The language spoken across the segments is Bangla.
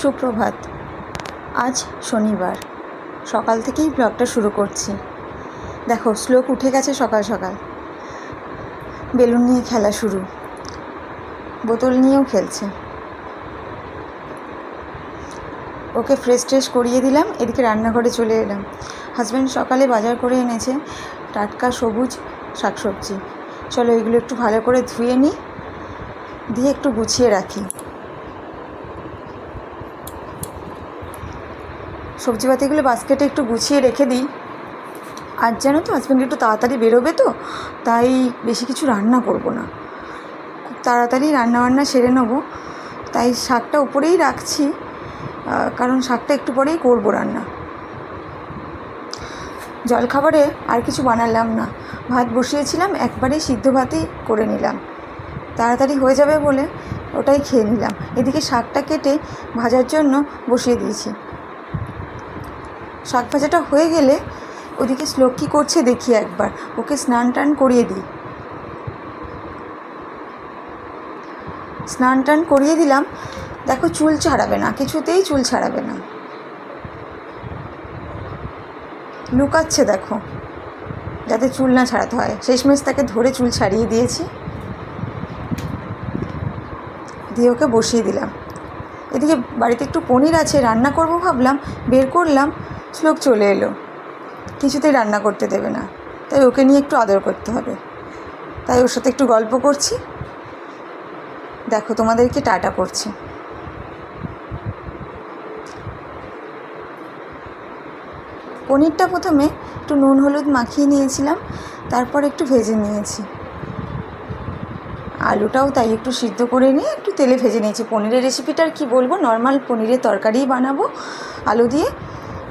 সুপ্রভাত। আজ শনিবার। সকাল থেকেই ব্লগটা শুরু করছি। দেখো, শ্লোক উঠে গেছে সকাল সকাল। বেলুন নিয়ে খেলা শুরু। বোতল নিয়েও খেলছে। ওকে ফ্রেশ ট্রেশ করিয়ে দিলাম, এদিকে রান্নাঘরে চলে এলাম। হাজব্যান্ড সকালে বাজার করে এনেছে টাটকা সবুজ শাকসবজি। চলো এগুলো একটু ভালো করে ধুয়ে নিই, দিয়ে একটু গুছিয়ে রাখি। সবজিপাতিগুলো বাস্কেটে একটু গুছিয়ে রেখে দিই। আর জানো তো হাজব্যান্ড একটু তাড়াতাড়ি বেরোবে তো, তাই বেশি কিছু রান্না করব না। খুব তাড়াতাড়ি রান্না বান্না সেরে নেব। তাই শাকটা উপরেই রাখছি কারণ শাকটা একটু পরেই করব রান্না। জলখাবারে আর কিছু বানালাম না। ভাত বসিয়েছিলাম, একবারেই সিদ্ধ ভাতই করে নিলাম। তাড়াতাড়ি হয়ে যাবে বলে ওটাই খেয়ে নিলাম। এদিকে শাকটা কেটে ভাজার জন্য বসিয়ে দিয়েছি। শাক ভাজাটা হয়ে গেলে ওদিকে শ্লোক কী করছে দেখি একবার। ওকে স্নান টান করিয়ে দিই। স্নান টান করিয়ে দিলাম। দেখো চুল ছাড়াবে না, কিছুতেই চুল ছাড়াবে না। লুকাচ্ছে দেখো, যাতে চুল না ছাড়াতে হয়। শেষমেশ তাকে ধরে চুল ছাড়িয়ে দিয়েছি। দিয়ে ওকে বসিয়ে দিলাম। এদিকে বাড়িতে একটু পনির আছে, রান্না করব ভাবলাম, বের করলাম। শ্লোক চলে এলো। কিছুতেই রান্না করতে দেবে না। তাই ওকে নিয়ে একটু আদর করতে হবে। তাই ওর সাথে একটু গল্প করছি। দেখো, তোমাদেরকে টাটা করছি। পনিরটা প্রথমে একটু নুন, হলুদ মাখিয়ে নিয়েছিলাম। তারপর একটু ভেজে নিয়েছি। আলুটাও তাই একটু সিদ্ধ করে নিয়ে একটু তেলে ভেজে নিয়েছি। পনিরের রেসিপিটার কি বলব? নর্মাল পনিরের তরকারিই বানাবো। আলু দিয়ে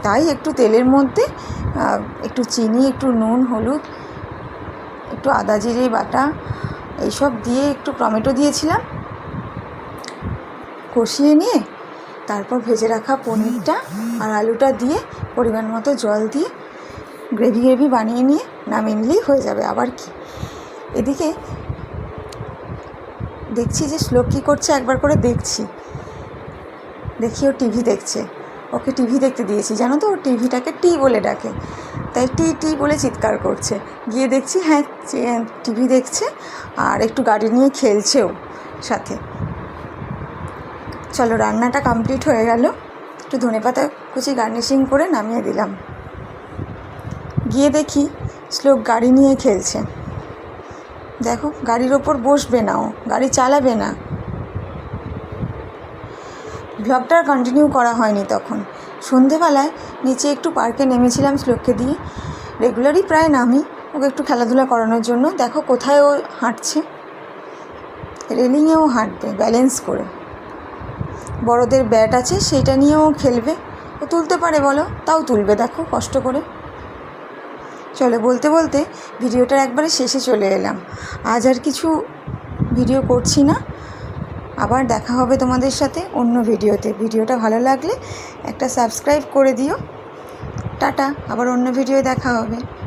তাই একটু তেলের মধ্যে একটু চিনি, একটু নুন, হলুদ, একটু আদা জিরে, বাটা, এইসব দিয়ে একটু টমেটো দিয়েছিলাম। কষিয়ে নিয়ে তারপর ভেজে রাখা পনিরটা আর আলুটা দিয়ে পরিমাণ মতো জল দিয়ে গ্রেভি গ্রেভি বানিয়ে নিয়ে নামিয়ে নিলেই হয়ে যাবে। আবার কি? এদিকে দেখছি যে শ্লোক কী করছে? একবার করে দেখছি। দেখি ও টিভি দেখছে। ওকে টিভি দেখতে দিয়েছি, জানো তো? ও টিভিটাকে টি বলে ডাকে। তাই টি টি বলে চিৎকার করছে। গিয়ে দেখছি হ্যাঁ টিভি দেখছে আর একটু গাড়ি নিয়ে খেলছেও সাথে। চলো, রান্নাটা কমপ্লিট হয়ে গেল। একটু ধনেপাতা কুচি গার্নিশিং করে নামিয়ে দিলাম। গিয়ে দেখি শ্লোক গাড়ি নিয়ে খেলছে। দেখো, গাড়ির ওপর বসবে না ও। গাড়ি চালাবে না। ব্লগটা কন্টিনিউ করা হয়নি তখন। সন্ধেবেলায় নিচে একটু পার্কে নেমেছিলাম শ্লোককে দিয়ে। রেগুলারই প্রায় নামি, ওকে একটু খেলাধুলা করানোর জন্য। দেখো কোথায় ও হাঁটছে। রেলিংয়েও হাঁটবে ব্যালেন্স করে। বড়দের ব্যাট আছে সেটা নিয়েও খেলবে। ও তুলতে পারে বলো, তাও তুলবে, দেখো কষ্ট করে। চলে, বলতে বলতে ভিডিওটার একবারে শেষে চলে এলাম। আজ আর কিছু ভিডিও করছি না। আবার দেখা হবে তোমাদের সাথে অন্য ভিডিওতে। ভিডিওটা ভালো লাগলে একটা সাবস্ক্রাইব করে দিও। টাটা, আবার অন্য ভিডিও দেখা হবে।